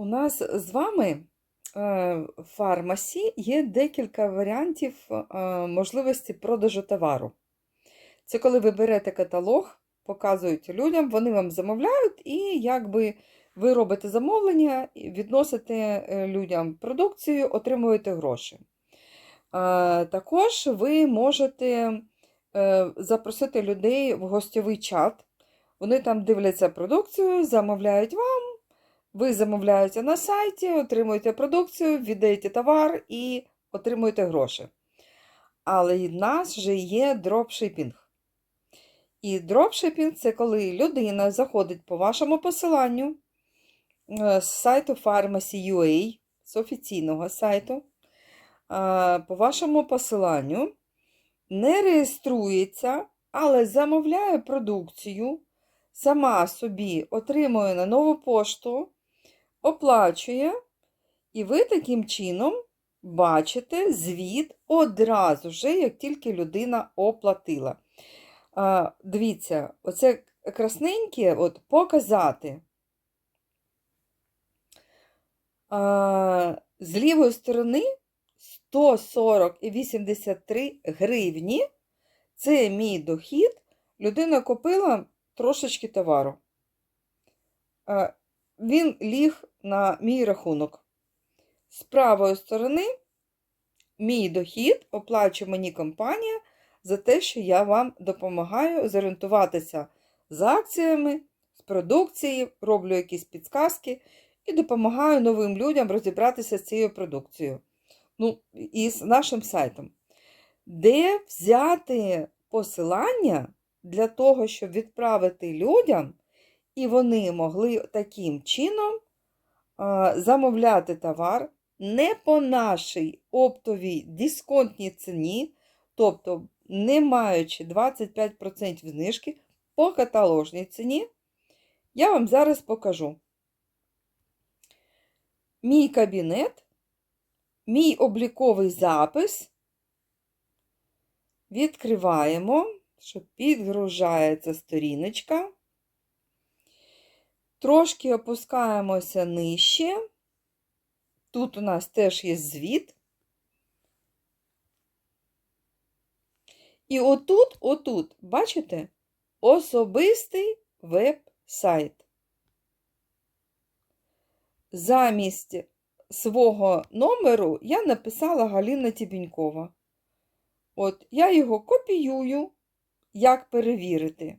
У нас з вами е, в фармасі є декілька варіантів е, можливості продажу товару. Це коли ви берете каталог, показуєте людям, вони вам замовляють, і якби ви робите замовлення, відносите е, людям продукцію, отримуєте гроші. Також ви можете запросити людей в гостьовий чат. Вони там дивляться продукцію, замовляють вам. Ви замовляєте на сайті, отримуєте продукцію, віддаєте товар і отримуєте гроші. Але в нас вже є дропшипінг. І дропшипінг це коли людина заходить по вашому посиланню е, з сайту Pharmacy.ua, з офіційного сайту, е, по вашому посиланню, не реєструється, але замовляє продукцію, сама собі отримує на нову пошту, оплачує, і ви таким чином бачите звіт одразу ж, як тільки людина оплатила. А, Дивіться, оце красненьке от, показати. А, З лівої сторони 140,83 гривні. Це мій дохід. Людина купила трошечки товару. Він ліг на мій рахунок. З правої сторони мій дохід оплачує мені компанія за те, що я вам допомагаю зорієнтуватися з акціями, з продукцією, роблю якісь підсказки і допомагаю новим людям розібратися з цією продукцією. Ну, і з нашим сайтом. Де взяти посилання для того, щоб відправити людям, і вони могли таким чином замовляти товар не по нашій оптовій дисконтній ціні, тобто не маючи 25% знижки по каталожній ціні, я вам зараз покажу. Мій кабінет, мій обліковий запис. Відкриваємо, що підгружається сторіночка. Трошки опускаємося нижче. Тут у нас теж є звіт. І отут, отут, бачите, особистий веб-сайт. Замість свого номеру я написала Галина Тібінькова. От, я його копіюю, як перевірити.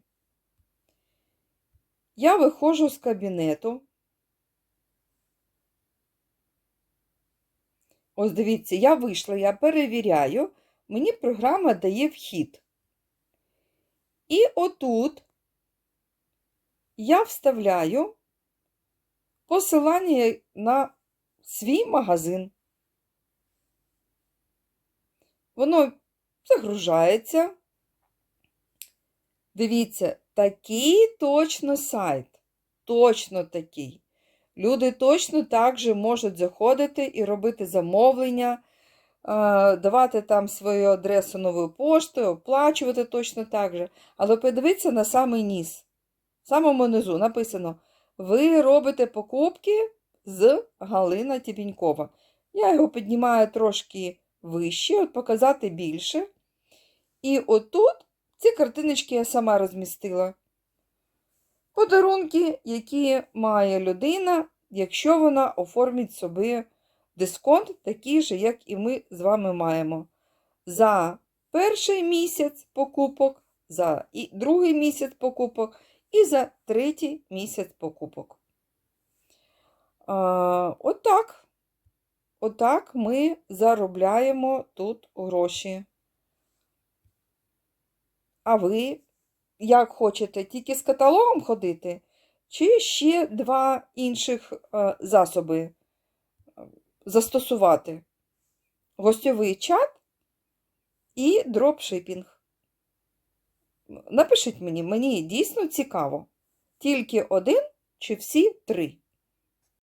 Я виходжу з кабінету. Ось дивіться, я вийшла, я перевіряю, мені програма дає вхід. І отут я вставляю посилання на свій магазин. Воно загружається. Дивіться, такий точно сайт. Точно такий. Люди точно так же можуть заходити і робити замовлення, давати там свою адресу новою поштою, оплачувати точно так же. Але подивіться на самий низ. В самому низу написано: Ви робите покупки з Галина Тібінькова. Я його піднімаю трошки вище, от показати більше. І отут ці картиночки я сама розмістила. Подарунки, які має людина, якщо вона оформить собі дисконт, такий же, як і ми з вами маємо. За перший місяць покупок, за і другий місяць покупок і за третій місяць покупок. А, Отак. Отак ми заробляємо тут гроші. А ви як хочете, тільки з каталогом ходити, чи ще два інших е, засоби е, застосувати? Гостьовий чат і дропшипінг. Напишіть мені, мені дійсно цікаво. Тільки один чи всі три.